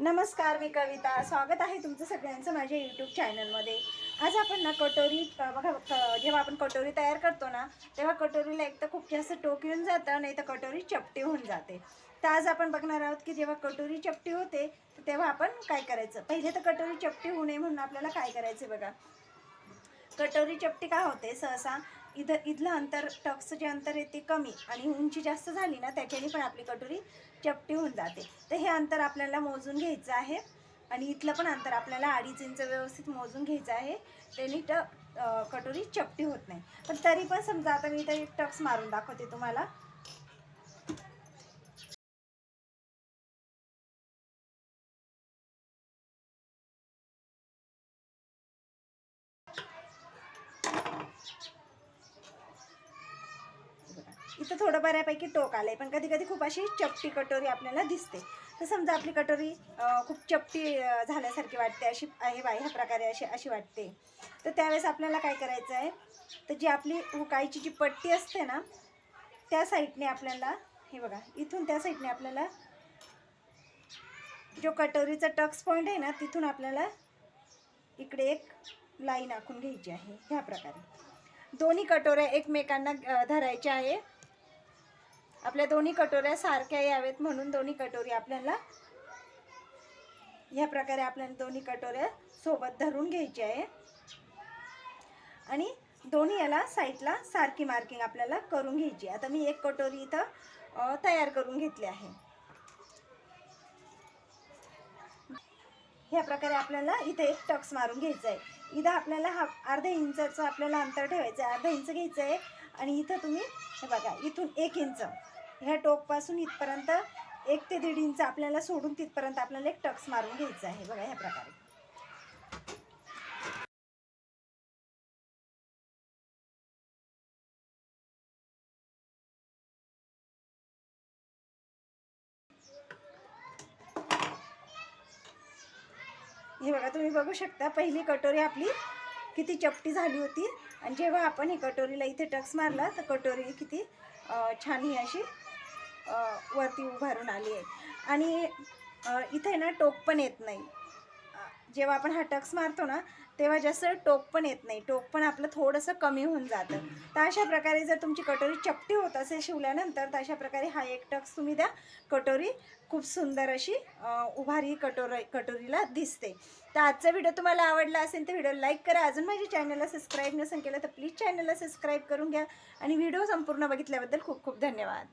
नमस्कार मी कविता. स्वागत आहे तुमचं सगळ्यांचं माझ्या यूट्यूब चॅनलमध्ये आज आपण ना कटोरी बघा जेव्हा आपण कटोरी तयार करतो ना तेव्हा कटोरीला एक तर खूप जास्त टोक येऊन जातं नाही तर कटोरी चपटी होऊन जाते. तर आज आपण बघणार आहोत की जेव्हा कटोरी चपटी होते तर तेव्हा आपण काय करायचं? पहिले तर कटोरी चपटी होऊ नये म्हणून आपल्याला काय करायचं बघा? कटोरी चपटी का होते? सहसा इथं इथलं अंतर टक्सचं जे अंतर आहे ते कमी आणि उंची जास्त झाली ना त्याच्याने पण आपली कटोरी चपटी होऊन जाते. तर हे अंतर आपल्याला मोजून घ्यायचं आहे. आणि इथलं पण अंतर आपल्याला अडीच इंच व्यवस्थित मोजून घ्यायचं आहे. त्याने ट कटोरी चपटी होत नाही. पण तरी पण समजा आता मी इथं एक टक्स मारून दाखवते तुम्हाला इथं थोडं बऱ्यापैकी टोक आलं आहे पण कधी कधी खूप अशी चपटी कटोरी आपल्याला दिसते. तर समजा आपली कटोरी खूप चपटी झाल्यासारखी वाटते अशी आहे बाय ह्या प्रकारे अशी अशी वाटते. तर त्यावेळेस आपल्याला काय करायचं आहे? तर जी आपली उकायची जी पट्टी असते ना त्या साईडने आपल्याला हे बघा इथून त्या साईडने आपल्याला जो कटोरीचा टक्स पॉईंट आहे ना तिथून आपल्याला इकडे एक लाईन आखून घ्यायची आहे. ह्या प्रकारे. दोन्ही कटोऱ्या एकमेकांना धरायच्या आहे. आपल्या दोन्ही कटोऱ्या सारख्या यावेत म्हणून दोन्ही कटोरी आपल्याला ह्या प्रकारे आपल्याला दोन्ही कटोऱ्या सोबत धरून घ्यायची आहे. आणि दोन्ही याला साईडला सारखी मार्किंग आपल्याला करून घ्यायची आता मी एक कटोरी इथं तयार करून घेतली आहे. ह्या प्रकारे आपल्याला इथे एक टक्स मारून घ्यायचं आहे. इथं आपल्याला हा अर्धा इंचाचं आपल्याला अंतर ठेवायचं आहे. अर्धा इंच घ्यायचं आहे आणि इथं तुम्ही हे बघा इथून एक इंच. ह्या टोकपासून इथपर्यंत एक ते दीड इंच आपल्याला सोडून तिथपर्यंत आपल्याला एक टक्स मारून घ्यायचं आहे. बघा ह्या प्रकारे. हे बघा तुम्ही बघू शकता पहिली कटोरी आपली किती चपटी झाली होती. आणि जेव्हा आपण ही कटोरीला इथे टक्स मारला तर कटोरी किती छान ही अशी वरती उभारून आली आहे. आणि इथे ना टोक पण येत नाही. जेव्हा आपण हा टक्स मारतो ना तेव्हा जास्त टोक पण येत नाही. टोक पण आपलं थोडंसं कमी होऊन जातं. तर अशा प्रकारे जर तुमची कटोरी चपटी होत असेल शिवल्यानंतर तर अशा प्रकारे हा एक टक्स तुम्ही द्या कटोरी खूप सुंदर अशी उभारी कटोर कटोरीला दिसते. तर आजचा व्हिडिओ तुम्हाला आवडला असेल तर व्हिडिओ लाईक करा. अजून माझ्या चॅनलला सबस्क्राईब नसेल केलं तर प्लीज चॅनलला सबस्क्राईब करून घ्या. आणि व्हिडिओ संपूर्ण बघितल्याबद्दल खूप खूप धन्यवाद.